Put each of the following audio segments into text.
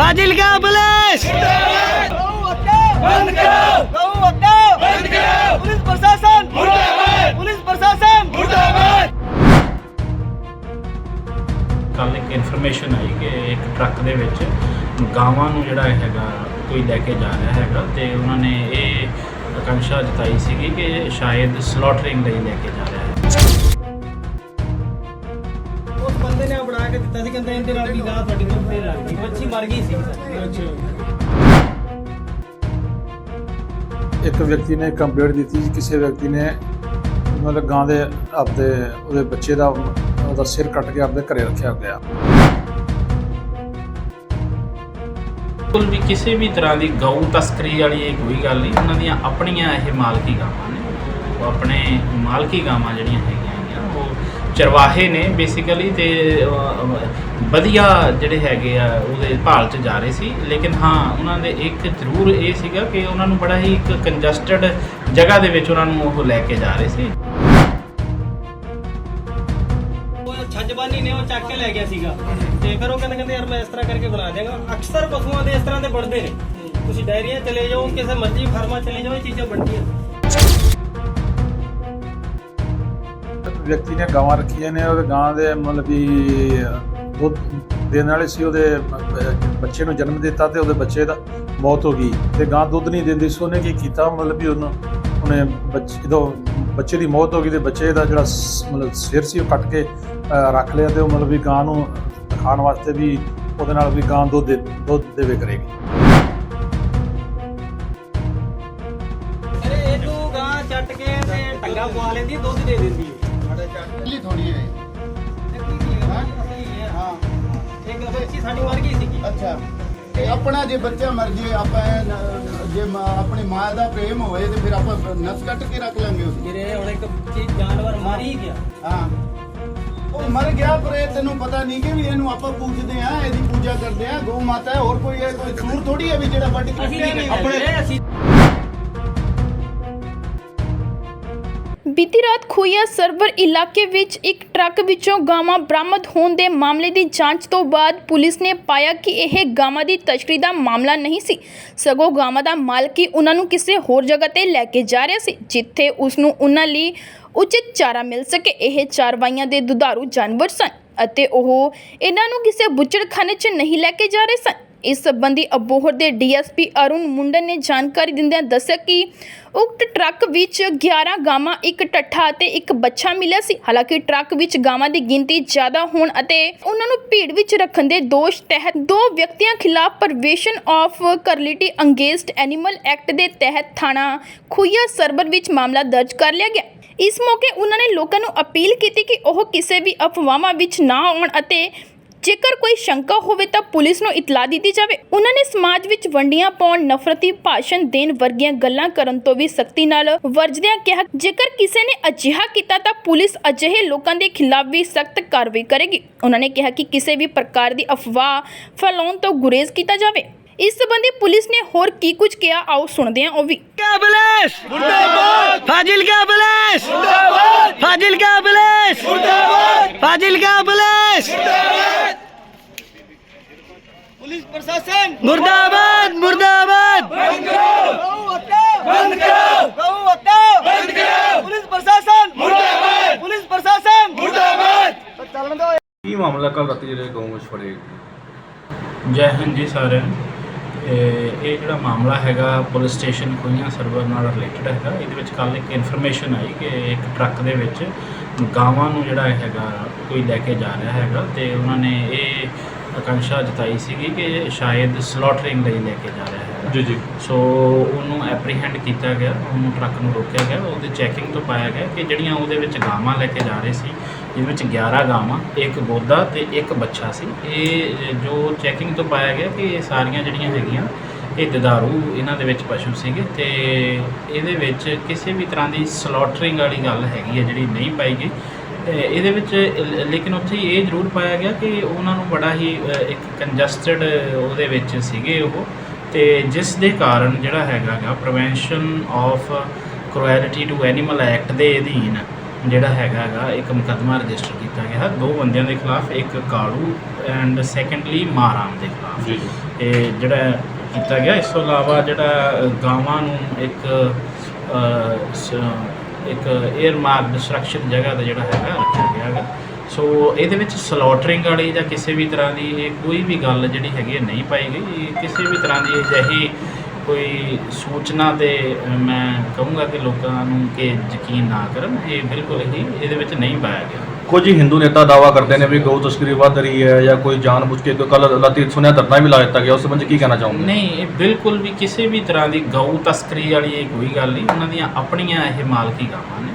Fazilka police. ਬੰਦ ਕਰੋ ਗਊ ਹੱਤਿਆ ਬੰਦ ਕਰੋ ਪੁਲਿਸ ਪ੍ਰਸ਼ਾਸਨ। ਮੁਰਦਾਬਾਦ ਪੁਲਿਸ ਪ੍ਰਸ਼ਾਸਨ। ਮੁਰਦਾਬਾਦ ਕੱਲ ਇੱਕ ਇਨਫੋਰਮੇਸ਼ਨ ਆਈ ਕਿ ਇੱਕ ਟਰੱਕ ਦੇ ਵਿੱਚ ਗਾਵਾਂ ਨੂੰ ਜਿਹੜਾ ਹੈਗਾ ਕੋਈ ਲੈ ਕੇ ਜਾ ਰਿਹਾ ਹੈਗਾ ਤੇ ਉਹਨਾਂ ਨੇ ਇਹ ਆਕਾਂਸ਼ਾ ਜਤਾਈ ਸੀਗੀ ਕਿ ਸ਼ਾਇਦ ਸਲੋਟਰਿੰਗ ਲਈ ਲੈ ਕੇ ਜਾ ਰਿਹਾ ਬੰਦੇ ਨੇ ਬਣਾ ਕੇ ਦਿੱਤਾ ਸੀ ਕਹਿੰਦੇ ਇਹਦੇ ਨਾਲ ਵੀ ਗਾਂ ਤੁਹਾਡੀ ਕੋਲ ਫੇਰ ਆ ਗਈ। ਮੱਛੀ ਮਰ ਗਈ ਸੀ। ਸਰ ਇੱਕ ਵਿਅਕਤੀ ਨੇ ਕੰਪਲੇਂਟ ਦਿੱਤੀ ਸੀ ਕਿਸੇ ਵਿਅਕਤੀ ਨੇ ਮਤਲਬ ਗਾਂ ਦੇ ਆਪਦੇ ਉਹਦੇ ਬੱਚੇ ਦਾ ਉਹਦਾ ਸਿਰ ਕੱਟ ਕੇ ਆਪਦੇ ਘਰੇ ਰੱਖਿਆ ਗਿਆ ਬਿਲਕੁਲ ਵੀ ਕਿਸੇ ਵੀ ਤਰ੍ਹਾਂ ਦੀ ਗਊ ਤਸਕਰੀ ਵਾਲੀ ਇਹ ਕੋਈ ਗੱਲ ਨਹੀਂ ਉਹਨਾਂ ਦੀਆਂ ਆਪਣੀਆਂ ਇਹ ਮਾਲਕੀ ਗਾਵਾਂ ਨੇ। ਉਹ ਆਪਣੇ ਮਾਲਕੀ ਗਾਵਾਂ ਜਿਹੜੀਆਂ ਹੈਗੀਆਂ ਚਰਵਾਹੇ ਨੇ ਬੇਸਿਕਲੀ ਤੇ ਵਧੀਆ ਜਿਹੜੇ ਹੈਗੇ ਆ, ਉਹਦੇ ਭਾਲ 'ਚ ਜਾ ਰਹੇ ਸੀ। ਲੇਕਿਨ ਹਾਂ, ਉਹਨਾਂ ਦੇ ਇੱਕ ਜ਼ਰੂਰ ਇਹ ਸੀਗਾ ਕਿ ਉਹਨਾਂ ਨੂੰ ਬੜਾ ਹੀ ਇੱਕ ਕੰਜਸਟਡ ਜਗ੍ਹਾ ਦੇ ਵਿੱਚ ਉਹਨਾਂ ਨੂੰ ਉਹ ਲੈ ਕੇ ਜਾ ਰਹੇ ਸੀ। ਉਹ ਛੱਜਬਾਨੀ ਨੇ ਉਹ ਚੱਕ ਕੇ ਲੈ ਗਿਆ ਸੀਗਾ। ਤੇ ਫਿਰ ਉਹ ਕਹਿੰਦੇ ਕਹਿੰਦੇ, ਯਾਰ, ਮੈਂ ਇਸ ਤਰ੍ਹਾਂ ਕਰਕੇ ਬਣਾ ਦਿਆਂਗਾ। ਅਕਸਰ ਪਸ਼ੂਆਂ ਦੇ ਇਸ ਤਰ੍ਹਾਂ ਦੇ ਬਣਦੇ ਨੇ। ਤੁਸੀਂ ਡਾਇਰੀਆਂ ਚਲੇ ਜਾਓ, ਕਿਸੇ ਮਰਜ਼ੀ ਫਰਮਾ ਚਲੇ ਜਾਓ, ਇਹ ਚੀਜ਼ਾਂ ਬਣਦੀਆਂ। ਵਿਅਕਤੀ ਨੇ ਗਾਵਾਂ ਰੱਖੀਆਂ ਨੇ, ਉਹਦੇ ਗਾਂ ਦੇ ਮਤਲਬ ਵੀ ਦੁੱਧ ਦੇਣ ਵਾਲੇ ਸੀ, ਉਹਦੇ ਬੱਚੇ ਨੂੰ ਜਨਮ ਦਿੱਤਾ ਤੇ ਉਹਦੇ ਬੱਚੇ ਦਾ ਮੌਤ ਹੋ ਗਈ ਤੇ ਗਾਂ ਦੁੱਧ ਨਹੀਂ ਦਿੰਦੀ ਸੀ, ਉਹਨੇ ਕੀ ਕੀਤਾ? ਮਤਲਬ ਵੀ ਉਹਨੂੰ, ਉਹਨੇ ਬੱਚੇ, ਜਦੋਂ ਬੱਚੇ ਦੀ ਮੌਤ ਹੋ ਗਈ ਤੇ ਬੱਚੇ ਦਾ ਜਿਹੜਾ ਮਤਲਬ ਸਿਰ ਸੀ, ਉਹ ਕੱਟ ਕੇ ਰੱਖ ਲਿਆ ਤੇ ਉਹ ਮਤਲਬ ਵੀ ਗਾਂ ਨੂੰ ਖਾਣ ਵਾਸਤੇ ਵੀ ਉਹਦੇ ਨਾਲ ਵੀ ਗਾਂ ਦੁੱਧ ਦੇ, ਦੁੱਧ ਦੇਵੇ ਕਰੇਗੀ। ਅਰੇ ਇਹ ਤੂੰ ਗਾਂ ਚੱਟ ਕੇ ਤੇ ਟੰਗਾ ਪਵਾ ਲੈਂਦੀ, ਦੁੱਧ ਦੇ ਦਿੰਦੀ ਹੈ ਲਈ ਥੋੜੀ ਹੈ ਹਾਂ? ਹਾਂ। ਇੱਕ ਬੱਚੀ ਸਾਡੀ ਮਰ ਗਈ ਸੀਗੀ। ਅੱਛਾ। ਤੇ ਆਪਣਾ ਜੇ ਬੱਚਾ ਮਰ ਜੇ ਆਪਾਂ ਜੇ ਆਪਣੀ ਮਾਂ ਦਾ ਪ੍ਰੇਮ ਹੋਵੇ ਤੇ ਫਿਰ ਆਪਾਂ ਨਸ ਕੱਟ ਕੇ ਰੱਖ ਲਾਂਗੇ ਉਸ ਜਿਹੜੇ ਹੁਣ ਇੱਕ ਜਾਨਵਰ ਮਰ ਹੀ ਗਿਆ। ਹਾਂ। ਉਹ ਮਰ ਗਿਆ ਪਰ ਇਹ ਤੈਨੂੰ ਪਤਾ ਨਹੀਂ ਕਿ ਵੀ ਇਹਨੂੰ ਆਪਾਂ ਪੂਜਦੇ ਆ ਇਹਦੀ ਪੂਜਾ ਕਰਦੇ ਆ ਗਊ ਮਾਤਾ ਹੈ ਹੋਰ ਕੋਈ ਇਹ ਕੋਈ ਸੂਰ ਥੋੜੀ ਹੈ ਵੀ ਜਿਹੜਾ ਵੱਢ ਕੇ ਆਪਣੇ ਬੀਤੀ ਰਾਤ ਖੋਇਆ ਸਰਵਰ ਇਲਾਕੇ ਵਿੱਚ ਇੱਕ ਟਰੱਕ ਵਿੱਚੋਂ ਗਾਵਾਂ ਬਰਾਮਦ ਹੋਣ ਦੇ ਮਾਮਲੇ ਦੀ ਜਾਂਚ ਤੋਂ ਬਾਅਦ ਪੁਲਿਸ ਨੇ ਪਾਇਆ ਕਿ ਇਹ ਗਾਵਾਂ ਦੀ ਤਸਕਰੀ ਦਾ ਮਾਮਲਾ ਨਹੀਂ ਸੀ। ਸਗੋਂ ਗਾਵਾਂ ਦਾ ਮਾਲਕ ਹੀ ਉਹਨਾਂ ਨੂੰ ਕਿਸੇ ਹੋਰ ਜਗ੍ਹਾ ਤੇ ਲੈ ਕੇ ਜਾ ਰਿਹਾ ਸੀ, ਜਿੱਥੇ ਉਸ ਨੂੰ ਉਹਨਾਂ ਲਈ ਉਚਿਤ ਚਾਰਾ ਮਿਲ ਸਕੇ। ਇਹ ਚਾਰਵਾਈਆਂ ਦੇ ਦੁਧਾਰੂ ਜਾਨਵਰ ਸਨ ਅਤੇ ਉਹ ਇਹਨਾਂ ਨੂੰ ਕਿਸੇ ਬੁੱਚੜਖਾਨੇ 'ਚ ਨਹੀਂ ਲੈ ਕੇ ਜਾ ਰਹੇ ਸਨ। ਇਸ ਸੰਬੰਧੀ ਅਬੋਹਰ ਦੇ ਡੀਐਸਪੀ ਅਰੁਣ ਮੁੰਡਨ ਨੇ ਜਾਣਕਾਰੀ ਦਿੰਦਿਆਂ ਦੱਸਿਆ ਕਿ ਉਕਤ ਟਰੱਕ ਵਿੱਚ 11 ਗਾਵਾਂ, ਇੱਕ ਟੱਠਾ ਅਤੇ ਇੱਕ ਬੱਚਾ ਮਿਲਿਆ ਸੀ। ਹਾਲਾਂਕਿ ਟਰੱਕ ਵਿੱਚ ਗਾਵਾਂ ਦੀ ਗਿਣਤੀ ਜ਼ਿਆਦਾ ਹੋਣ ਅਤੇ ਉਹਨਾਂ ਨੂੰ ਭੀੜ ਵਿੱਚ ਰੱਖਣ ਦੇ ਦੋਸ਼ ਤਹਿਤ ਦੋ ਵਿਅਕਤੀਆਂ ਖਿਲਾਫ prevention of cruelty engaged animal act ਦੇ ਤਹਿਤ ਥਾਣਾ ਖੁਈਆ ਸਰਬਰ ਵਿੱਚ ਮਾਮਲਾ ਦਰਜ ਕਰ ਲਿਆ ਗਿਆ। ਇਸ ਮੌਕੇ ਉਹਨਾਂ ਨੇ ਲੋਕਾਂ ਨੂੰ ਅਪੀਲ ਕੀਤੀ ਕਿ ਉਹ ਕਿਸੇ ਵੀ ਅਫਵਾਹਾਂ ਵਿੱਚ ਨਾ ਆਉਣ ਅਤੇ ਜੇਕਰ ਕੋਈ ਸ਼ੰਕਾ ਹੋਵੇ ਤਾਂ ਪੁਲਿਸ ਨੂੰ ਇਤਲਾਹ ਦਿੱਤੀ ਜਾਵੇ। ਉਹਨਾਂ ਨੇ ਸਮਾਜ ਵਿੱਚ ਵੰਡੀਆਂ ਪਾਉਣ, ਨਫ਼ਰਤੀ ਭਾਸ਼ਣ ਦੇਣ ਵਰਗੀਆਂ ਗੱਲਾਂ ਕਰਨ ਤੋਂ ਵੀ ਸਖਤੀ ਨਾਲ ਵਰਜਦਿਆਂ ਕਿਹਾ, ਜੇਕਰ ਕਿਸੇ ਨੇ ਅਜਿਹਾ ਕੀਤਾ ਤਾਂ ਪੁਲਿਸ ਅਜਿਹੇ ਲੋਕਾਂ ਦੇ ਖਿਲਾਫ ਵੀ ਸਖਤ ਕਾਰਵਾਈ ਕਰੇਗੀ। ਉਹਨਾਂ ਨੇ ਕਿਹਾ ਕਿ ਕਿਸੇ ਵੀ ਪ੍ਰਕਾਰ ਦੀ ਅਫਵਾਹ ਫੈਲਾਉਣ ਤੋਂ ਗੁਰੇਜ਼ ਕੀਤਾ ਜਾਵੇ। ਇਸ ਸੰਬੰਧੀ ਪੁਲਿਸ ਨੇ ਹੋਰ ਕੀ ਕੁਝ ਕਿਹਾ, ਆਓ ਸੁਣਦੇ ਹਾਂ ਉਹ ਵੀ। ਕਾ ਪੁਲਿਸ ਮੁਰਦਾਬਾਦ ਫਾਜ਼ਿਲਕਾ ਪੁਲਿਸ! ਮੁਰਦਾਬਾਦ! ਫਾਜ਼ਿਲਕਾ ਪੁਲਿਸ! ਮੁਰਦਾਬਾਦ! Fazilka police police! ਮੁਰਦਾਬਾਦ ਮੁਰਦਾਬਾਦ ਬੰਦ ਕਰੋ ਗਊ ਹੱਤਿਆ ਬੰਦ ਕਰੋ ਗਊ ਹੱਤਿਆ ਬੰਦ ਕਰੋ ਪੁਲਿਸ ਪ੍ਰਸ਼ਾਸਨ ਮੁਰਦਾਬਾਦ ਪੁਲਿਸ ਪ੍ਰਸ਼ਾਸਨ ਮੁਰਦਾਬਾਦ ਚੱਲਣ ਦੋ ਕੀ ਮਾਮਲਾ ਕੱਲ ਰਾਤੀ ਜਿਹੜੇ ਗਊ ਵਿੱਚ ਫੜੇ ਜੈ ਹਿੰਦ ਜੀ ਸਾਰਿਆਂ ਨੂੰ ਇਹ ਇਹ ਜਿਹੜਾ ਮਾਮਲਾ ਹੈਗਾ ਪੁਲਿਸ ਸਟੇਸ਼ਨ ਖੁਈਆਂ ਸਰਵਰ ਨਾਲ ਰਿਲੇਟਡ ਹੈਗਾ। ਇਹਦੇ ਵਿੱਚ ਕੱਲ ਇੱਕ ਇਨਫੋਰਮੇਸ਼ਨ ਆਈ ਕਿ ਇੱਕ ਟਰੱਕ ਦੇ ਵਿੱਚ ਗਾਵਾਂ ਨੂੰ ਜਿਹੜਾ ਹੈਗਾ ਕੋਈ ਲੈ ਕੇ ਜਾ ਰਿਹਾ ਹੈਗਾ। ਤੇ ਉਹਨਾਂ ਨੇ ਇਹ ਆਕਾਂਸ਼ਾ ਜਤਾਈ ਸੀਗੀ ਕਿ ਸ਼ਾਇਦ ਸਲੋਟਰਿੰਗ ਲਈ ਲੈ ਕੇ ਜਾ ਰਿਹਾ ਹੈਗਾ ਜੀ ਜੀ। ਸੋ ਉਹਨੂੰ ਐਪਰੀਹੈਂਡ ਕੀਤਾ ਗਿਆ ਉਹਨੂੰ ਟਰੱਕ ਨੂੰ ਰੋਕਿਆ ਗਿਆ ਉਹਦੇ ਚੈਕਿੰਗ ਤੋਂ ਪਾਇਆ ਗਿਆ ਕਿ ਜਿਹੜੀਆਂ ਉਹਦੇ ਵਿੱਚ ਗਾਵਾਂ ਲੈ ਕੇ ਜਾ ਰਹੇ ਸੀ ਜਿਹਦੇ ਵਿੱਚ 11 ਗਾਵਾਂ ਇੱਕ ਗੋਦਾ ਤੇ ਇੱਕ ਬੱਚਾ ਸੀ ਇਹ ਜੋ ਚੈਕਿੰਗ ਤੋਂ ਪਾਇਆ ਗਿਆ ਕਿ ਇਹ ਸਾਰੀਆਂ ਜਿਹੜੀਆਂ ਹੈਗੀਆਂ ਇਹ ਦਦਾਰੂ ਇਹਨਾਂ ਦੇ ਵਿੱਚ ਪਸ਼ੂ ਸੀਗੇ ਤੇ ਇਹਦੇ ਵਿੱਚ ਕਿਸੇ ਵੀ ਤਰ੍ਹਾਂ ਦੀ ਸਲੋਟਰਿੰਗ ਵਾਲੀ ਗੱਲ ਹੈਗੀ ਹੈ ਜਿਹੜੀ ਨਹੀਂ ਪਾਈ ਗਈ। ਇਹਦੇ ਵਿੱਚ ਲ- ਲੇਕਿਨ ਉੱਥੇ ਇਹ ਜ਼ਰੂਰ ਪਾਇਆ ਗਿਆ ਕਿ ਉਹਨਾਂ ਨੂੰ ਬੜਾ ਹੀ ਅ, ਇੱਕ ਕੰਜਸਟਡ ਉਹਦੇ ਵਿੱਚ ਸੀਗੇ ਉਹ। ਤੇ ਜਿਸ ਦੇ ਕਾਰਨ ਜਿਹੜਾ ਹੈਗਾ ਗਾ prevention of cruelty to animal act ਦੇ ਅਧੀਨ ਜਿਹੜਾ ਹੈਗਾ ਹੈਗਾ ਇੱਕ ਮੁਕੱਦਮਾ ਰਜਿਸਟਰ ਕੀਤਾ ਗਿਆ। ਦੋ ਬੰਦਿਆਂ ਦੇ ਖਿਲਾਫ ਇੱਕ ਕਾਲੂ ਐਂਡ ਸੈਕੰਡਲੀ ਮਾਰਾਮ ਦੇ ਖਿਲਾਫ। ਜੀ ਜੀ। ਇਹ ਜਿਹੜਾ ਕੀਤਾ ਗਿਆ ਇਸ ਤੋਂ ਇਲਾਵਾ ਜਿਹੜਾ ਅ, ਗਾਵਾਂ ਨੂੰ ਇੱਕ ਅ, ਸ- ਇੱਕ 에ਅਰ ਮਾਰਕ ਡਿਸਟਰਕਸ਼ਨ ਜਗ੍ਹਾ ਦਾ ਜਿਹੜਾ ਹੈਗਾ, ਰੱਖਿਆ ਗਿਆ ਹੈਗਾ। ਸੋ ਇਹਦੇ ਵਿੱਚ ਸਲੋਟਰਿੰਗ ਵਾਲੀ ਜਾਂ ਕਿਸੇ ਵੀ ਤਰ੍ਹਾਂ ਦੀ ਇਹ ਕੋਈ ਵੀ ਗੱਲ ਜਿਹੜੀ ਹੈਗੀ ਹੈ ਨਹੀਂ ਪਾਈ ਗਈ। ਕਿਸੇ ਵੀ ਤਰ੍ਹਾਂ ਦੀ ਅਜਿਹੀ ਕੋਈ ਸੂਚਨਾ ਤੇ ਮੈਂ ਕਹੂੰਗਾ ਕਿ ਲੋਕਾਂ ਨੂੰ ਕਿ ਯਕੀਨ ਨਾ ਕਰਨ। ਇਹ ਬਿਲਕੁਲ ਹੀ ਇਹਦੇ ਵਿੱਚ ਨਹੀਂ ਪਾਇਆ ਗਿਆ। ਕੁਝ ਹਿੰਦੂ ਨੇਤਾ ਦਾਵਾ ਕਰਦੇ ਨੇ ਵੀ ਗਊ ਤਸਕਰੀ ਵੱਧ ਰਹੀ ਹੈ ਜਾਂ ਕੋਈ ਜਾਣਬੁੱਝ ਕੇ ਕੋਈ ਕੱਲ ਲਾਤੀ ਸੁਣਿਆ ਧਰਨਾ ਵੀ ਲਾ ਦਿੱਤਾ ਗਿਆ, ਉਸ ਸੰਬੰਧ ਕੀ ਕਹਿਣਾ ਚਾਹੋਗੇ? ਨਹੀਂ, ਇਹ ਬਿਲਕੁਲ ਵੀ ਕਿਸੇ ਵੀ ਤਰ੍ਹਾਂ ਦੀ ਗਊ ਤਸਕਰੀ ਵਾਲੀ ਇਹ ਕੋਈ ਗੱਲ ਨਹੀਂ। ਉਹਨਾਂ ਦੀਆਂ ਆਪਣੀਆਂ ਇਹ ਮਾਲਕੀ ਗਾਵਾਂ ਨੇ।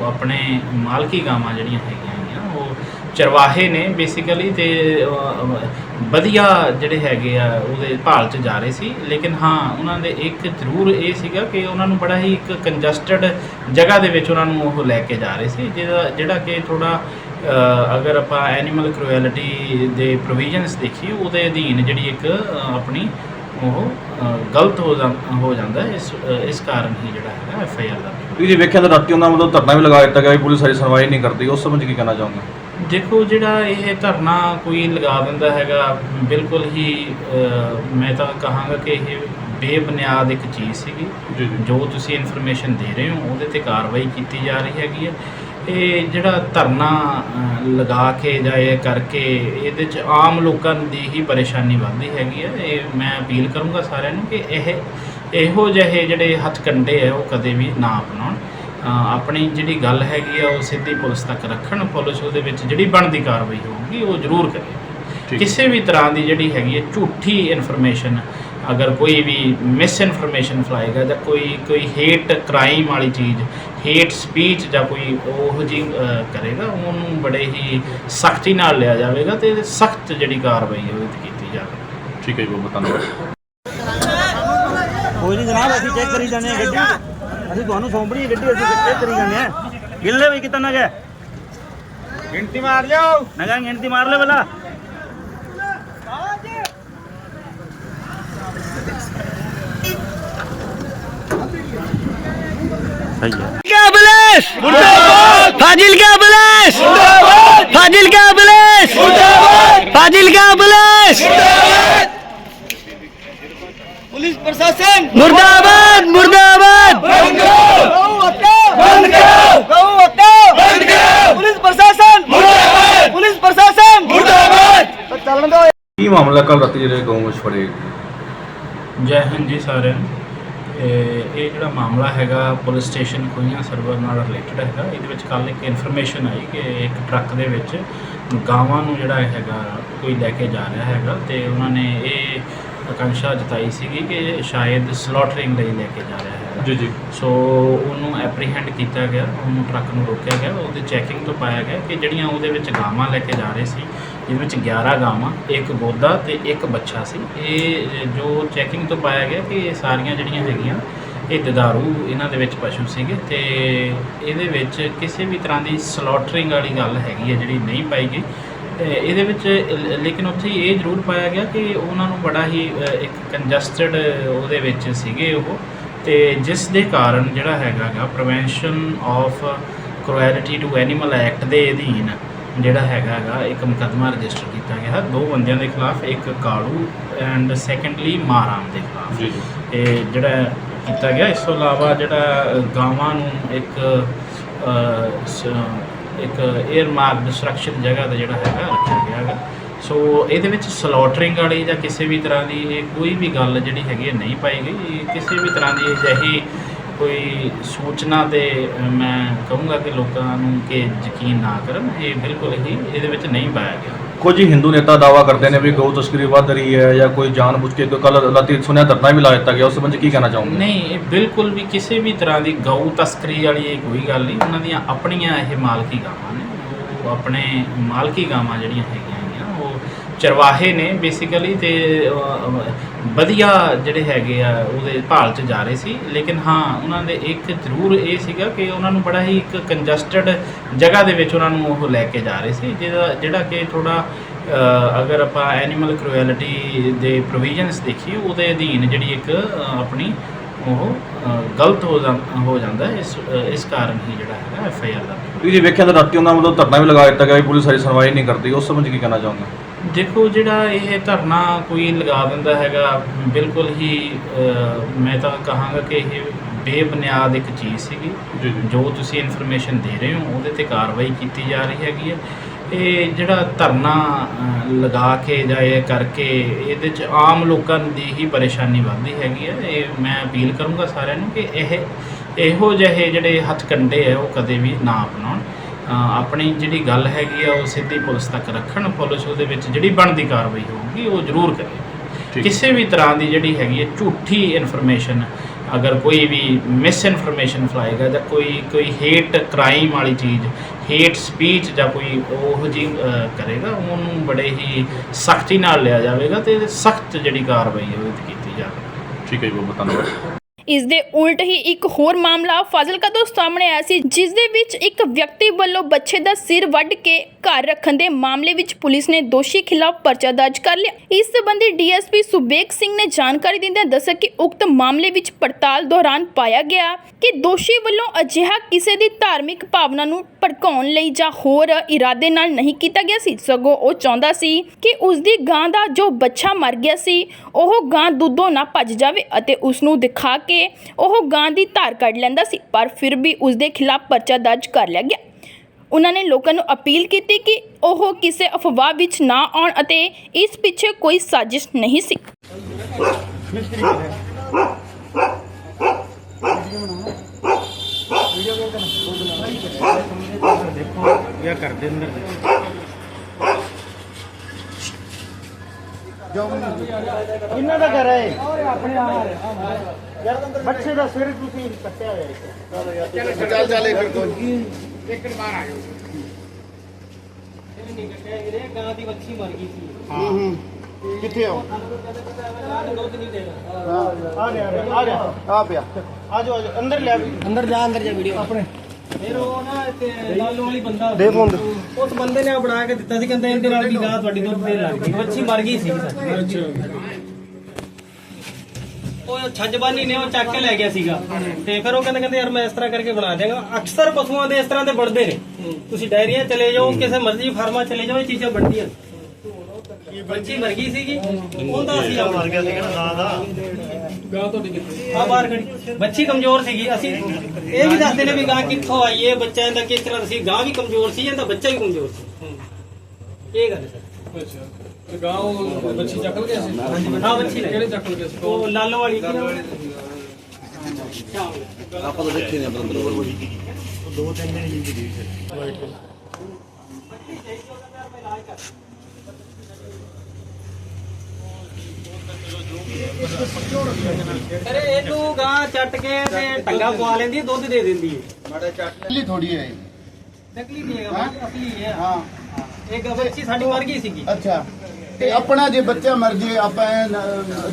ਉਹ ਆਪਣੇ ਮਾਲਕੀ ਗਾਵਾਂ ਜਿਹੜੀਆਂ ਹੈਗੀਆਂ ਉਹ ਚਰਵਾਹੇ ਨੇ ਬੇਸਿਕਲੀ ਤੇ ਵਧੀਆ ਜਿਹੜੇ ਹੈਗੇ ਆ, ਉਹਦੇ ਭਾਲ 'ਚ ਜਾ ਰਹੇ ਸੀ। ਲੇਕਿਨ ਹਾਂ, ਉਹਨਾਂ ਦੇ ਇੱਕ ਜ਼ਰੂਰ ਇਹ ਸੀਗਾ ਕਿ ਉਹਨਾਂ ਨੂੰ ਬੜਾ ਹੀ ਇੱਕ ਕੰਜਸਟਡ ਜਗ੍ਹਾ ਦੇ ਵਿੱਚ ਉਹਨਾਂ ਨੂੰ ਉਹ ਲੈ ਕੇ ਜਾ ਰਹੇ ਸੀ, ਜਿਹਦਾ ਜਿਹੜਾ ਕਿ ਥੋੜਾ ਅਗਰ ਆਪਾਂ ਐਨੀਮਲ ਕ੍ਰੂਐਲਿਟੀ ਦੇ ਪ੍ਰੋਵੀਜ਼ਨਸ ਦੇਖੀਏ, ਉਹਦੇ ਅਧੀਨ ਜਿਹੜੀ ਇੱਕ ਆਪਣੀ ਉਹ ਗਲਤ ਹੋ ਜਾਂ- ਹੋ ਜਾਂਦਾ ਇਸ ਇਸ ਕਾਰਨ ਹੀ ਜਿਹੜਾ ਹੈਗਾ ਐਫ ਆਈ ਆਰ ਦਾ ਤੁਸੀਂ ਵੇਖਿਆ ਤਾਂ ਰਾਤੀ ਉਹਨਾਂ ਵੱਲੋਂ ਧਰਨਾ ਵੀ ਲਗਾ ਦਿੱਤਾ ਗਿਆ ਵੀ ਪੁਲਿਸ ਸਾਡੀ ਸੁਣਵਾਈ ਨਹੀਂ ਕਰਦੀ, ਉਸ ਸਮਝ ਕੀ ਕਹਿਣਾ ਚਾਹੋਗੇ? ਦੇਖੋ ਜਿਹੜਾ ਇਹ ਧਰਨਾ ਕੋਈ ਲਗਾ ਦਿੰਦਾ ਹੈਗਾ ਬਿਲਕੁਲ ਹੀ ਅ, ਮੈਂ ਤਾਂ ਕਹਾਂਗਾ ਕਿ ਇਹ ਬੇਬੁਨਿਆਦ ਇੱਕ ਚੀਜ਼ ਸੀਗੀ। ਜੀ ਜੀ। ਜੋ ਤੁਸੀਂ ਇਨਫੋਰਮੇਸ਼ਨ ਦੇ ਰਹੇ ਹੋ ਉਹਦੇ ਤੇ ਕਾਰਵਾਈ ਕੀਤੀ ਜਾ ਰਹੀ ਹੈਗੀ ਹੈ। ਇਹ ਜਿਹੜਾ ਧਰਨਾ ਅ, ਲਗਾ ਕੇ ਜਾਂ ਇਹ ਕਰਕੇ ਇਹਦੇ ਚ ਆਮ ਲੋਕਾਂ ਦੀ ਹੀ ਪਰੇਸ਼ਾਨੀ ਵੱਧਦੀ ਹੈਗੀ ਹੈ। ਇਹ ਮੈਂ ਅਪੀਲ ਕਰੂੰਗਾ ਸਾਰਿਆਂ ਨੂੰ ਕਿ ਇਹ ਇਹੋ ਜਿਹੇ ਜਿਹੜੇ ਹੱਥਕੰਡੇ ਹੈ ਉਹ ਕਦੇ ਵੀ ਨਾ ਅਪਣਾਉਣ। ਆਪਣੀ ਜਿਹੜੀ ਗੱਲ ਹੈਗੀ ਆ ਉਹ ਸਿੱਧੀ ਪੁਲਿਸ ਤੱਕ ਰੱਖਣ ਪੁਲਿਸ ਉਹਦੇ ਵਿੱਚ ਜਿਹੜੀ ਬਣਦੀ ਕਾਰਵਾਈ ਹੋਊਗੀ ਉਹ ਜ਼ਰੂਰ ਕਰੇ। ਕਿਸੇ ਵੀ ਤਰ੍ਹਾਂ ਦੀ ਜਿਹੜੀ ਹੈਗੀ ਹੈ ਝੂਠੀ ਇਨਫੋਰਮੇਸ਼ਨ ਅਗਰ ਕੋਈ ਵੀ ਮਿਸ ਇਨਫੋਰਮੇਸ਼ਨ ਫਲਾਏਗਾ ਜਾਂ ਕੋਈ ਕੋਈ ਹੇਟ ਕ੍ਰਾਈਮ ਵਾਲੀ ਚੀਜ਼ ਹੇਟ ਸਪੀਚ ਜਾਂ ਕੋਈ ਉਹ ਜੀ ਕਰੇਗਾ ਉਹਨੂੰ ਬੜੇ ਹੀ ਸਖਤੀ ਨਾਲ ਲਿਆ ਜਾਵੇਗਾ ਤੇ ਸਖਤ ਜਿਹੜੀ ਕਾਰਵਾਈ ਹੈ ਉਹਦੇ ਤੇ ਕੀਤੀ ਜਾਵੇਗੀ। ਠੀਕ ਹੈ ਜੀ ਬਹੁਤ ਧੰਨਵਾਦ। ਕੋਈ ਨਹੀਂ ਜਨਾਬ ਅਸੀਂ ਚੈੱਕ ਕਰੀ ਜਾਂਦੇ ਹਾਂ ਗੱਡੀ। ਅਸੀਂ ਤੁਹਾਨੂੰ ਸੌਂਪਣੀ ਹੈ ਗੱਡੀ ਅਸੀਂ ਚੈੱਕ ਕਰੀ ਜਾਂਦੇ ਹਾਂ ਗਿੱਲੇ ਵੀ ਕਿਤਨਾ ਨਗਾ ਗਿਣਤੀ ਮਾਰ ਜਾਓ ਨਗਾ ਗਿਣਤੀ ਮਾਰ ਲੈ ਬਲਾ ਸਹੀ ਹੈ क्या ਕੀ ਮਾਮਲਾ ਕੱਲ ਰਾਤੀ ਜਿਹੜੇ ਗਊ ਵਿੱਚ ਫੜੇ? ਜੈ ਹਿੰਦ ਜੀ ਸਾਰਿਆਂ ਨੂੰ। ਇਹ ਇਹ ਜਿਹੜਾ ਮਾਮਲਾ ਹੈਗਾ ਪੁਲਿਸ ਸਟੇਸ਼ਨ ਖੋਈਆਂ ਸਰਵਰ ਨਾਲ ਰਿਲੇਟਡ ਹੈਗਾ। ਇਹਦੇ ਵਿੱਚ ਕੱਲ ਇੱਕ ਇਨਫੋਰਮੇਸ਼ਨ ਆਈ ਕਿ ਇੱਕ ਟਰੱਕ ਦੇ ਵਿੱਚ ਗਾਵਾਂ ਨੂੰ ਜਿਹੜਾ ਹੈਗਾ ਕੋਈ ਲੈ ਕੇ ਜਾ ਰਿਹਾ ਹੈਗਾ। ਤੇ ਉਹਨਾਂ ਨੇ ਇਹ ਆਕਾਂਸ਼ਾ ਜਤਾਈ ਸੀਗੀ ਕਿ ਸ਼ਾਇਦ ਸਲੋਟਰਿੰਗ ਲਈ ਲੈ ਕੇ ਜਾ ਰਿਹਾ ਹੈਗਾ। ਜੀ ਜੀ। ਸੋ ਉਹਨੂੰ ਐਪਰੀਹੈਂਡ ਕੀਤਾ ਗਿਆ ਉਹਨੂੰ ਟਰੱਕ ਨੂੰ ਰੋਕਿਆ ਗਿਆ। ਉਹਦੇ ਚੈਕਿੰਗ ਤੋਂ ਪਾਇਆ ਗਿਆ ਕਿ ਜਿਹੜੀਆਂ ਉਹਦੇ ਵਿੱਚ ਗਾਵਾਂ ਲੈ ਕੇ ਜਾ ਰਹੇ ਸੀ ਜਿਹਦੇ ਵਿੱਚ 11 ਗਾਵਾਂ, ਇੱਕ ਗੋਦਾ ਤੇ ਇੱਕ ਬੱਚਾ ਸੀ। ਇਹ ਜੋ ਚੈਕਿੰਗ ਤੋਂ ਪਾਇਆ ਗਿਆ ਕਿ ਇਹ ਸਾਰੀਆਂ ਜਿਹੜੀਆਂ ਹੈਗੀਆਂ, ਇਹ ਦਦਾਰੂ ਇਹਨਾਂ ਦੇ ਵਿੱਚ ਪਸ਼ੂ ਸੀਗੇ ਤੇ ਇਹਦੇ ਵਿੱਚ ਕਿਸੇ ਵੀ ਤਰ੍ਹਾਂ ਦੀ ਸਲੋਟਰਿੰਗ ਵਾਲੀ ਗੱਲ ਹੈਗੀ ਹੈ ਜਿਹੜੀ ਨਹੀਂ ਪਾਈ ਗਈ। ਇਹਦੇ ਵਿੱਚ ਲੇਕਿਨ ਉੱਥੇ ਇਹ ਜ਼ਰੂਰ ਪਾਇਆ ਗਿਆ ਕਿ ਉਹਨਾਂ ਨੂੰ ਬੜਾ ਹੀ ਇੱਕ ਕੰਜਸਟਡ ਉਹਦੇ ਵਿੱਚ ਸੀਗੇ ਉਹ। ਤੇ ਜਿਸ ਦੇ ਕਾਰਨ ਜਿਹੜਾ ਹੈਗਾ ਗਾ prevention of cruelty to animal act ਦੇ ਅਧੀਨ ਜਿਹੜਾ ਹੈਗਾ ਗਾ ਇੱਕ ਮੁਕੱਦਮਾ ਰਜਿਸਟਰ ਕੀਤਾ ਗਿਆ ਹੈ। ਦੋ ਬੰਦਿਆਂ ਦੇ ਖਿਲਾਫ ਇੱਕ ਕਾਲੂ ਐਂਡ ਸੈਕੰਡਲੀ ਮਾਰਾਮ ਦੇ ਖਿਲਾਫ। ਜੀ ਇਹ ਜਿਹੜਾ ਕੀਤਾ ਗਿਆ ਇਸ ਤੋਂ ਇਲਾਵਾ ਜਿਹੜਾ ਗਾਵਾਂ ਨੂੰ ਇੱਕ ਇੱਕ 에ਅਰ ਮਾਰਕ ਡਿਸਟਰਕਸ਼ਨ ਜਗ੍ਹਾ ਦਾ ਜਿਹੜਾ ਹੈਗਾ ਰੱਖਿਆ ਗਿਆ ਹੈਗਾ। ਸੋ ਇਹਦੇ ਵਿੱਚ ਸਲੋਟਰਿੰਗ ਵਾਲੀ ਜਾਂ ਕਿਸੇ ਵੀ ਤਰ੍ਹਾਂ ਦੀ ਇਹ ਕੋਈ ਵੀ ਗੱਲ ਜਿਹੜੀ ਹੈਗੀ ਨਹੀਂ ਪਾਈ ਗਈ। ਕਿਸੇ ਵੀ ਤਰ੍ਹਾਂ ਦੀ ਅਜਿਹੀ ਕੋਈ ਸੂਚਨਾ ਤੇ ਮੈਂ ਕਹੂੰਗਾ ਕਿ ਲੋਕਾਂ ਨੂੰ ਕਿ ਯਕੀਨ ਨਾ ਕਰਨ। ਇਹ ਬਿਲਕੁਲ ਹੀ ਇਹਦੇ ਵਿੱਚ ਨਹੀਂ ਪਾਇਆ ਗਿਆ। ਕੁਝ ਹਿੰਦੂ ਨੇਤਾ ਦਾਵਾ ਕਰਦੇ ਨੇ ਵੀ ਗਊ ਤਸਕਰੀ ਵੱਧ ਰਹੀ ਹੈ ਜਾਂ ਕੋਈ ਜਾਣਬੁੱਝ ਕੇ ਕੱਲ ਲਾਤੀ ਸੁਣਿਆ ਧਰਨਾ ਵੀ ਲਾ ਦਿੱਤਾ ਗਿਆ ਉਸ ਸੰਬੰਧ ਕੀ ਕਹਿਣਾ ਚਾਹੋਗੇ? ਨਹੀਂ ਇਹ ਬਿਲਕੁਲ ਵੀ ਕਿਸੇ ਵੀ ਤਰ੍ਹਾਂ ਦੀ ਗਊ ਤਸਕਰੀ ਵਾਲੀ ਇਹ ਕੋਈ ਗੱਲ ਨਹੀਂ। ਉਹਨਾਂ ਦੀਆਂ ਆਪਣੀਆਂ ਇਹ ਮਾਲਕੀ ਗਾਵਾਂ ਨੇ। ਉਹ ਆਪਣੇ ਮਾਲਕੀ ਗਾਵਾਂ ਜਿਹੜੀਆਂ ਹੈਗੀਆਂ ਉਹ ਚਰਵਾਹੇ ਨੇ ਬੇਸਿਕਲੀ ਤੇ ਵਧੀਆ ਜਿਹੜੇ ਹੈਗੇ ਆ, ਉਹਦੇ ਭਾਲ 'ਚ ਜਾ ਰਹੇ ਸੀ। ਲੇਕਿਨ ਹਾਂ, ਉਹਨਾਂ ਦੇ ਇੱਕ ਜ਼ਰੂਰ ਇਹ ਸੀਗਾ ਕਿ ਉਹਨਾਂ ਨੂੰ ਬੜਾ ਹੀ ਇੱਕ ਕੰਜਸਟਡ ਜਗ੍ਹਾ ਦੇ ਵਿੱਚ ਉਹਨਾਂ ਨੂੰ ਉਹ ਲੈ ਕੇ ਜਾ ਰਹੇ ਸੀ, ਜਿਹਦਾ, ਜਿਹੜਾ ਕਿ ਥੋੜਾ ਅਗਰ ਆਪਾਂ ਐਨੀਮਲ ਕ੍ਰੂਐਲਿਟੀ ਦੇ ਪ੍ਰੋਵੀਜ਼ਨਸ ਦੇਖੀਏ, ਉਹਦੇ ਅਧੀਨ ਜਿਹੜੀ ਇੱਕ ਆਪਣੀ ਉਹ ਗਲਤ ਹੋ ਜਾਂ- ਹੋ ਜਾਂਦਾ ਇਸ ਇਸ ਕਾਰਨ ਹੀ ਜਿਹੜਾ ਹੈਗਾ ਐਫ ਆਈ ਆਰ ਦਾ। ਵੀ ਵੇਖਿਆ ਤਾਂ ਰਾਤੀ ਉਹਨਾਂ ਵੱਲੋਂ ਧਰਨਾ ਵੀ ਲਗਾ ਦਿੱਤਾ ਗਿਆ ਵੀ ਪੁਲਿਸ ਸਾਰੀ ਸੁਣਵਾਈ ਨਹੀਂ ਕਰਦੀ, ਉਸ ਸਮਝ ਕੀ ਕਹਿਣਾ ਚਾਹੁੰਦੇ ਦੇਖੋ ਜਿਹੜਾ ਇਹ ਧਰਨਾ ਕੋਈ ਲਗਾ ਦਿੰਦਾ ਹੈਗਾ ਬਿਲਕੁਲ ਹੀ ਅ, ਮੈਂ ਤਾਂ ਕਹਾਂਗਾ ਕਿ ਇਹ ਬੇਬੁਨਿਆਦ ਇੱਕ ਚੀਜ਼ ਸੀਗੀ। ਜੀ ਜੀ। ਜੋ ਤੁਸੀਂ ਇਨਫੋਰਮੇਸ਼ਨ ਦੇ ਰਹੇ ਹੋ ਉਹਦੇ ਤੇ ਕਾਰਵਾਈ ਕੀਤੀ ਜਾ ਰਹੀ ਹੈਗੀ ਹੈ। ਇਹ ਜਿਹੜਾ ਧਰਨਾ ਅ, ਲਗਾ ਕੇ ਜਾਂ ਇਹ ਕਰਕੇ ਇਹਦੇ ਚ ਆਮ ਲੋਕਾਂ ਦੀ ਹੀ ਪਰੇਸ਼ਾਨੀ ਵੱਧਦੀ ਹੈਗੀ ਹੈ। ਇਹ ਮੈਂ ਅਪੀਲ ਕਰੂੰਗਾ ਸਾਰਿਆਂ ਨੂੰ ਕਿ ਇਹ ਇਹੋ ਜਿਹੇ ਜਿਹੜੇ ਹੱਥਕੰਡੇ ਹੈ ਉਹ ਕਦੇ ਵੀ ਨਾ ਅਪਣਾਉਣ। ਆਪਣੀ ਜਿਹੜੀ ਗੱਲ ਹੈਗੀ ਆ ਉਹ ਸਿੱਧੀ ਪੁਲਿਸ ਤੱਕ ਰੱਖਣ ਪੁਲਿਸ ਉਹਦੇ ਵਿੱਚ ਜਿਹੜੀ ਬਣਦੀ ਕਾਰਵਾਈ ਹੋਊਗੀ ਉਹ ਜ਼ਰੂਰ ਕਰੇ। ਕਿਸੇ ਵੀ ਤਰ੍ਹਾਂ ਦੀ ਜਿਹੜੀ ਹੈਗੀ ਹੈ ਝੂਠੀ ਇਨਫੋਰਮੇਸ਼ਨ ਅਗਰ ਕੋਈ ਵੀ ਮਿਸ ਇਨਫੋਰਮੇਸ਼ਨ ਫਲਾਏਗਾ ਜਾਂ ਕੋਈ ਕੋਈ ਹੇਟ ਕ੍ਰਾਈਮ ਵਾਲੀ ਚੀਜ਼ ਹੇਟ ਸਪੀਚ ਜਾਂ ਕੋਈ ਉਹ ਜੀ ਕਰੇਗਾ ਉਹਨੂੰ ਬੜੇ ਹੀ ਸਖਤੀ ਨਾਲ ਲਿਆ ਜਾਵੇਗਾ ਤੇ ਸਖਤ ਜਿਹੜੀ ਕਾਰਵਾਈ ਹੈ ਉਹਦੇ ਤੇ ਕੀਤੀ ਜਾਵੇਗੀ। ਠੀਕ ਹੈ ਜੀ ਬਹੁਤ ਧੰਨਵਾਦ। ਇਸ ਦੇ ਉਲਟ ਹੀ ਇੱਕ ਹੋਰ ਮਾਮਲਾ ਫਾਜ਼ਿਲਕਾ ਤੋਂ ਸਾਹਮਣੇ ਆਇਆ ਸੀ, ਜਿਸ ਦੇ ਵਿੱਚ ਇੱਕ ਵਿਅਕਤੀ ਵੱਲੋਂ ਬੱਚੇ ਦਾ ਸਿਰ ਵੱਢ ਕੇ ਘਰ ਰੱਖਣ ਦੇ ਮਾਮਲੇ ਵਿੱਚ ਪੁਲਿਸ ਨੇ ਦੋਸ਼ੀ ਖਿਲਾਫ ਪਰਚਾ ਦਰਜ ਕਰ ਲਿਆ। ਇਸ ਸੰਬੰਧੀ ਡੀਐਸਪੀ ਸੁਬੇਕ ਸਿੰਘ ਨੇ ਜਾਣਕਾਰੀ ਦਿੰਦਿਆਂ ਦੱਸਿਆ ਕਿ ਉਕਤ ਮਾਮਲੇ ਵਿੱਚ ਪੜਤਾਲ ਦੌਰਾਨ ਪਾਇਆ ਗਿਆ ਕਿ ਦੋਸ਼ੀ ਵੱਲੋਂ ਅਜਿਹਾ ਕਿਸੇ ਦੀ ਧਾਰਮਿਕ ਭਾਵਨਾ ਨੂੰ ਭੜਕਾਉਣ ਲਈ ਜਾਂ ਹੋਰ ਇਰਾਦੇ ਨਾਲ ਨਹੀਂ ਕੀਤਾ ਗਿਆ ਸੀ। ਸਗੋਂ ਉਹ ਚਾਹੁੰਦਾ ਸੀ ਕਿ ਉਸ ਦੀ ਗਾਂ ਦਾ ਜੋ ਬੱਚਾ ਮਰ ਗਿਆ ਸੀ, ਉਹ ਗਾਂ ਦੁੱਧੋਂ ਨਾ ਭੱਜ ਜਾਵੇ ਅਤੇ ਉਸ ਨੂੰ ਦਿਖਾ ਕੇ ਉਹ ਗਾਂ ਦੀ ਧਾਰ ਕੱਢ ਲੈਂਦਾ ਸੀ, ਪਰ ਫਿਰ ਵੀ ਉਸ ਦੇ ਖਿਲਾਫ ਪਰਚਾ ਦਰਜ ਕਰ ਲਿਆ ਗਿਆ। ਉਹਨਾਂ ਨੇ ਲੋਕਾਂ ਨੂੰ ਅਪੀਲ ਕੀਤੀ ਕਿ ਉਹ ਕਿਸੇ ਅਫਵਾਹ ਵਿੱਚ ਨਾ ਆਉਣ ਅਤੇ ਇਸ ਪਿੱਛੇ ਕੋਈ ਸਾਜ਼ਿਸ਼ ਨਹੀਂ ਸੀ। ਕਿੰਨਾ ਦਾ ਘਰ ਹੈ ਆਪਣੇ ਯਾਰ ਬੱਚੇ ਦਾ ਸਿਰ ਤੁਸੀਂ ਕੱਟਿਆ ਹੋਇਆ ਇੱਕ। ਚੱਲ ਚੱਲ ਇੱਕ ਕੋਈ ਗਾਂ ਦੀ ਵੱਛੀ ਮਰ ਗਈ ਸੀ। ਹੂੰ ਹੂੰ। ਕਿੱਥੇ ਹੋ ਦੁੱਧ ਨਹੀਂ ਦੇਣਾ। ਹਾਂ। ਆ ਰਿਹਾ ਆ ਰਿਹਾ ਆ ਪਿਆ। ਆ ਜਾਓ ਆ ਜਾਓ। ਅੰਦਰ ਲੈ ਵੀ। ਅੰਦਰ ਜਾ ਅੰਦਰ ਜਾ ਵੀਡੀਓ। ਆਪਣੇ। ਫਿਰ ਉਹ ਨਾ ਇੱਥੇ ਲਾਲੂ ਵਾਲੀ ਬੰਦਾ ਦੇ ਫੋਨ ਦੇ। ਉਸ ਬੰਦੇ ਨੇ ਬਣਾ ਕੇ ਦਿੱਤਾ ਸੀ ਕਹਿੰਦੇ ਇਹਦੇ ਨਾਲ ਵੀ ਗਾਂ ਤੁਹਾਡੀ ਦੁੱਧ ਦੇ ਲੱਗ ਗਈ। ਵੱਛੀ ਮਰ ਗਈ ਸੀ। ਸਾਡੀ ਉਹ ਛੱਜਬਾਨੀ ਨੇ ਉਹ ਚੱਕ ਕੇ ਲੈ ਗਿਆ ਸੀਗਾ। ਤੇ ਫਿਰ ਉਹ ਕਹਿੰਦੇ ਕਹਿੰਦੇ ਯਾਰ ਮੈਂ ਇਸ ਤਰ੍ਹਾਂ ਕਰਕੇ ਬਣਾ ਦਿਆਂਗਾ। ਅਕਸਰ ਪਸ਼ੂਆਂ ਦੇ ਇਸ ਤਰ੍ਹਾਂ ਦੇ ਬਣਦੇ ਨੇ। ਤੁਸੀਂ ਡਾਇਰੀਆਂ ਚਲੇ ਜਾਓ ਕਿਸੇ ਮਰਜ਼ੀ ਫਾਰਮਾਂ ਚਲੇ ਜਾਓ ਇਹ ਚੀਜ਼ਾਂ ਬਣਦੀਆਂ ਬੱਚੀ ਮਰ ਗਈ ਸੀਗੀ। ਉਹਦਾ ਅਸੀਂ ਮਰ ਗਿਆ ਸੀਗਾ ਗਾਂ ਦਾ। ਗਾਂ ਤੁਹਾਡੀ ਕਿੱਥੇ ਆ ਬਾਹਰ ਖੜੀ। ਬੱਚੀ ਕਮਜ਼ੋਰ ਸੀਗੀ। ਅਸੀਂ ਇਹ ਵੀ ਦੱਸਦੇ ਨੇ ਵੀ ਗਾਂ ਕਿੱਥੋਂ ਆਈ ਹੈ ਬੱਚਾ ਇਹਦਾ ਕਿਸ ਤਰ੍ਹਾਂ ਸੀ। ਗਾਂ ਵੀ ਕਮਜ਼ੋਰ ਸੀ ਇਹਦਾ ਬੱਚਾ ਵੀ ਕਮਜ਼ੋਰ ਸੀ। ਇਹ ਗੱਲ ਹੈ। ਸਰ ਅੱਛਾ। ਤੇ ਗਾਂ ਉਹ ਬੱਚੀ ਚੱਕ ਗਿਆ ਸੀ ਹਾਂ ਬੱਚੀ ਕਿਹੜੇ ਚੱਕ ਗਿਆ ਸੀ ਉਹ ਲਾਲੋ ਵਾਲੀ ਕੀ ਨਾਮ? ਅਰੇ ਇਹਨੂੰ ਗਾਂ ਚੱਟ ਕੇ ਤੇ ਟੰਗਾ ਪਵਾ ਲੈਂਦੀ ਹੈ, ਦੁੱਧ ਦੇ ਦਿੰਦੀ ਹੈ ਚੱਲੀ ਥੋੜੀ ਹੈ ਨਕਲੀ ਨਹੀਂ ਹੈਗਾ ਅਸਲੀ ਹੈ ਹਾਂ। ਇੱਕ ਬੱਚੀ ਸਾਡੀ ਮਰ ਗਈ ਸੀਗੀ। ਅੱਛਾ। ਤੇ ਆਪਣਾ ਜੇ ਬੱਚਾ ਮਰ ਜੇ ਆਪਾਂ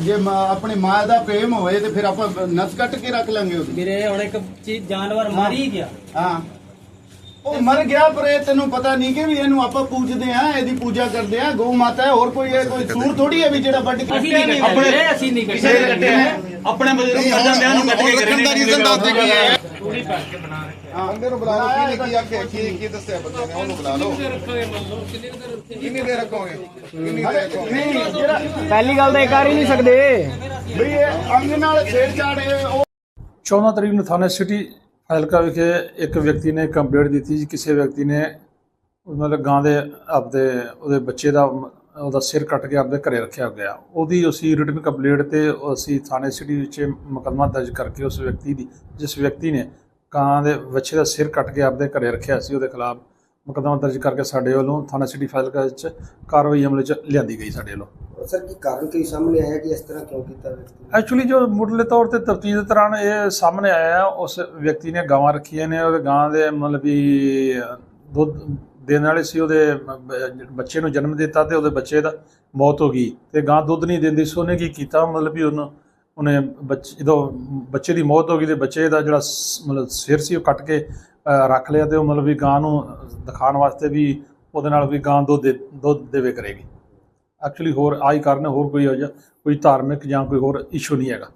ਜੇ ਮਾਂ- ਆਪਣੀ ਮਾਂ ਦਾ ਪ੍ਰੇਮ ਹੋਵੇ ਤੇ ਫਿਰ ਆਪਾਂ ਨਸ ਕੱਟ ਕੇ ਰੱਖ ਲਾਂਗੇ ਉਹਦੀ। ਮੇਰੇ ਹੁਣ ਇੱਕ ਚੀਜ਼ ਜਾਨਵਰ ਮਰ ਹੀ ਗਿਆ। ਹਾਂ। ਉਹ ਮਰ ਗਿਆ ਪਰ ਇਹ ਤੈਨੂੰ ਪਤਾ ਨਹੀਂ ਕਿ ਵੀ ਇਹਨੂੰ ਆਪਾਂ ਪੂਜਦੇ ਆ ਇਹਦੀ ਪੂਜਾ ਕਰਦੇ ਆ ਗਊ ਮਾਤਾ ਹੈ ਹੋਰ ਕੋਈ ਇਹ ਕੋਈ ਸੂਰ ਥੋੜੀ ਹੈ ਵੀ ਜਿਹੜਾ ਵੱਢ ਕੇ ਅਸੀਂ ਨਹੀਂ ਕੱਟੇ ਅਸੀਂ ਨਹੀਂ ਕੱਟੇ ਆਪਣੇ ਬਜ਼ੁਰਗ ਕੱਢ ਜਾਂਦੇ ਨੂੰ ਕੱਟ ਕੇ ਰੱਖਣ ਦਾ ਰੀਜ਼ਨ ਦੱਸ ਦੇ ਕੀ ਹੈ। ਬੰਦੇ ਨੂੰ ਬੁਲਾ ਲਓ ਕੀ ਕੀ ਆਖੇ ਕੀ ਕੀ ਦੱਸਿਆ ਬੰਦੇ ਨੇ? ਉਹਨੂੰ ਬੁਲਾ ਲਓ। ਕਿੰਨੀ ਦੇਰ ਰੱਖੋਗੇ ਕਿੰਨੀ ਦੇਰ ਰੱਖੋਗੇ? ਨਹੀਂ ਜਿਹੜਾ ਪਹਿਲੀ ਗੱਲ ਤਾਂ ਇਹ ਕਰ ਹੀ ਨਹੀਂ ਸਕਦੇ। ਬਈ ਇਹ ਅੰਗ ਨਾਲ ਛੇੜਛਾੜ ਇਹ ਉਹ 14 ਤਰੀਕ ਨੂੰ ਥਾਣੇ ਸਿਟੀ ਹਲਕਾ ਵਿਖੇ ਇੱਕ ਵਿਅਕਤੀ ਨੇ ਕੰਪਲੇਂਟ ਦਿੱਤੀ ਜੀ। ਕਿਸੇ ਵਿਅਕਤੀ ਨੇ ਮਤਲਬ ਗਾਂ ਦੇ ਆਪਦੇ ਉਹਦੇ ਬੱਚੇ ਦਾ ਉਹਦਾ ਸਿਰ ਕੱਟ ਕੇ ਆਪਦੇ ਘਰੇ ਰੱਖਿਆ ਗਿਆ। ਉਹਦੀ ਅਸੀਂ ਰਿਟਨ ਕੰਪਲੇਂਟ ਤੇ ਅਸੀਂ ਥਾਣੇ ਸਿਟੀ ਵਿੱਚ ਮੁਕੱਦਮਾ ਦਰਜ ਕਰਕੇ ਉਸ ਵਿਅਕਤੀ ਦੀ ਜਿਸ ਵਿਅਕਤੀ ਨੇ ਗਾਂ ਦੇ ਬੱਚੇ ਦਾ ਸਿਰ ਕੱਟ ਕੇ ਆਪਦੇ ਘਰੇ ਰੱਖਿਆ ਸੀ ਉਹਦੇ ਖਿਲਾਫ ਮੁਕੱਦਮਾ ਦਰਜ ਕਰਕੇ ਸਾਡੇ ਵੱਲੋਂ ਥਾਣਾ ਸਿਟੀ ਫਾਜ਼ਿਲਕਾ ਵਿੱਚ ਕਾਰਵਾਈ ਅਮਲ ਵਿੱਚ ਲਿਆਂਦੀ ਗਈ ਸਾਡੇ ਵੱਲੋਂ ਸਰ ਕੀ ਕਾਰਨ ਕੀ ਸਾਹਮਣੇ ਆਇਆ ਕਿ ਇਸ ਤਰ੍ਹਾਂ ਕਿਉਂ ਕੀਤਾ ਵਿਅਕਤੀ? ਐਕਚੁਅਲੀ ਜੋ ਮੁੱਢਲੇ ਤੌਰ ਤੇ ਤਫਤੀਸ਼ ਦੇ ਦੌਰਾਨ ਇਹ ਸਾਹਮਣੇ ਆਇਆ ਉਸ ਵਿਅਕਤੀ ਨੇ ਗਾਵਾਂ ਰੱਖੀਆਂ ਨੇ ਉਹਦੇ ਗਾਂ ਦੇ ਮਤਲਬ ਵੀ ਦੁੱਧ ਦੇਣ ਵਾਲੇ ਸੀ ਉਹਦੇ ਬੱਚੇ ਨੂੰ ਜਨਮ ਦਿੱਤਾ ਤੇ ਉਹਦੇ ਬੱਚੇ ਦਾ ਮੌਤ ਹੋ ਗਈ ਤੇ ਗਾਂ ਦੁੱਧ ਨਹੀਂ ਦਿੰਦੀ ਸੀ ਉਹਨੇ ਕੀ ਕੀਤਾ ਮਤਲਬ ਵੀ ਉਹਨੂੰ ਉਹਨੇ ਬੱਚੇ, ਜਦੋਂ ਬੱਚੇ ਦੀ ਮੌਤ ਹੋ ਗਈ ਤੇ ਬੱਚੇ ਦਾ ਜਿਹੜਾ ਸ- ਮਤਲਬ ਸਿਰ ਸੀ ਉਹ ਕੱਟ ਕੇ ਰੱਖ ਲਿਆ ਤੇ ਉਹ ਮਤਲਬ ਵੀ ਗਾਂ ਨੂੰ ਦਿਖਾਉਣ ਵਾਸਤੇ ਵੀ ਉਹਦੇ ਨਾਲ ਵੀ ਗਾਂ ਦੁੱਧ ਦੇ, ਦੁੱਧ ਦੇਵੇ ਕਰੇਗੀ। ਐਕਚੁਅਲੀ ਹੋਰ ਆਈ ਕਾਰਨ ਹੋਰ ਕੋਈ ਹੋ ਜਾ ਕੋਈ ਧਾਰਮਿਕ ਜਾਂ ਕੋਈ ਹੋਰ ਇਸ਼ੂ ਨਹੀਂ ਹੈਗਾ।